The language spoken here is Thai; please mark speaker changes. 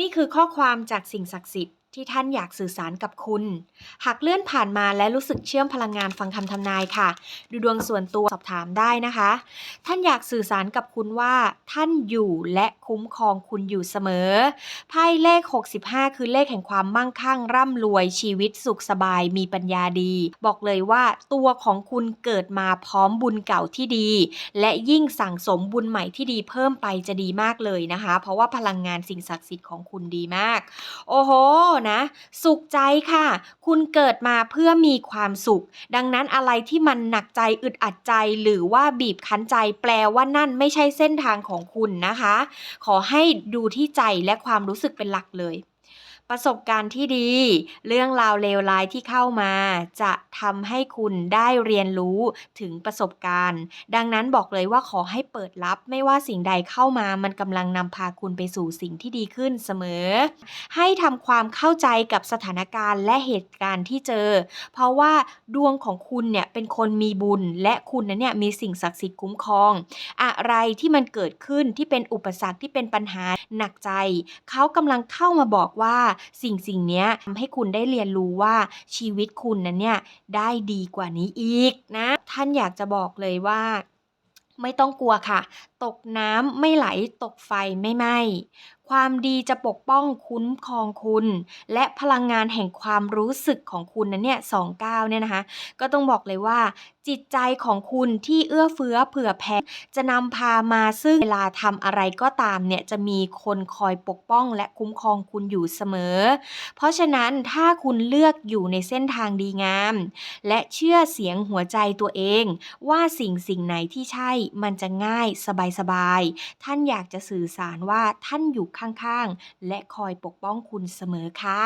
Speaker 1: นี่คือข้อความจากสิ่งศักดิ์สิทธิ์ ที่ท่านอยากสื่อสารกับคุณ หากเลื่อนผ่านมาและรู้สึกเชื่อมพลังงานฟังคำทำนายค่ะ ดูดวงส่วนตัวสอบถามได้นะคะ ท่านอยากสื่อสารกับคุณว่า ท่านอยู่และคุ้มครองคุณอยู่เสมอ ไพ่เลข 65 คือเลขแห่งความมั่งคั่ง ร่ำรวยชีวิตสุขสบายมีปัญญาดี บอกเลยว่าตัวของคุณเกิดมาพร้อมบุญเก่าที่ดี และยิ่งสั่งสมบุญใหม่ที่ดีเพิ่มไปจะดีมากเลยนะคะ เพราะว่าพลังงานสิ่งศักดิ์สิทธิ์ของคุณดีมาก โอ้โหนะ สุขใจค่ะ คุณเกิดมาเพื่อมีความสุข ดังนั้นอะไรที่มันหนักใจอึดอัดใจ หรือว่าบีบคั้นใจแปลว่านั่นไม่ใช่เส้นทางของคุณนะคะ ขอให้ดูที่ใจและความรู้สึกเป็นหลักเลย ประสบการณ์ที่ดี เรื่องราวเลวร้ายที่เข้ามา จะทำให้คุณได้เรียนรู้ถึงประสบการณ์ ดังนั้นบอกเลยว่าขอให้เปิดรับ ไม่ว่าสิ่งใดเข้ามามันกำลังนำพาคุณไปสู่สิ่งที่ดีขึ้นเสมอ ให้ทำความเข้าใจกับสถานการณ์และเหตุการณ์ที่เจอ เพราะว่าดวงของคุณเนี่ยเป็นคนมีบุญ และคุณนั้นเนี่ยมีสิ่งศักดิ์สิทธิ์คุ้มครอง อะไรที่มันเกิดขึ้นที่เป็นอุปสรรคที่เป็นปัญหาหนักใจ เขากำลังเข้ามาบอกว่าสิ่งสิ่งนี้ทำให้คุณได้เรียนรู้ว่าชีวิตคุณนั้นเนี่ยได้ดีกว่านี้อีกนะ ท่านอยากจะบอกเลยว่าไม่ต้องกลัวค่ะ ตกน้ำไม่ไหล ตกไฟไม่ไหม้ความดีจะปกป้องคุ้มครองคุณ และพลังงานแห่งความรู้สึกของคุณนั้นเนี่ยสองเก้าเนี่ยนะคะ ก็ต้องบอกเลยว่า จิตใจของคุณที่เอื้อเฟื้อเผื่อแผ่จะนำพามาซึ่งเวลาทำอะไรก็ตามเนี่ยจะมีคนคอยปกป้องและคุ้มครองคุณอยู่เสมอ เพราะฉะนั้นถ้าคุณเลือกอยู่ในเส้นทางดีงาม และเชื่อเสียงหัวใจตัวเอง ว่าสิ่งสิ่งไหนที่ใช่มันจะง่ายสบายๆท่านอยากจะสื่อสารว่าท่านอยู่ข้างๆ และคอยปกป้องคุณเสมอค่ะ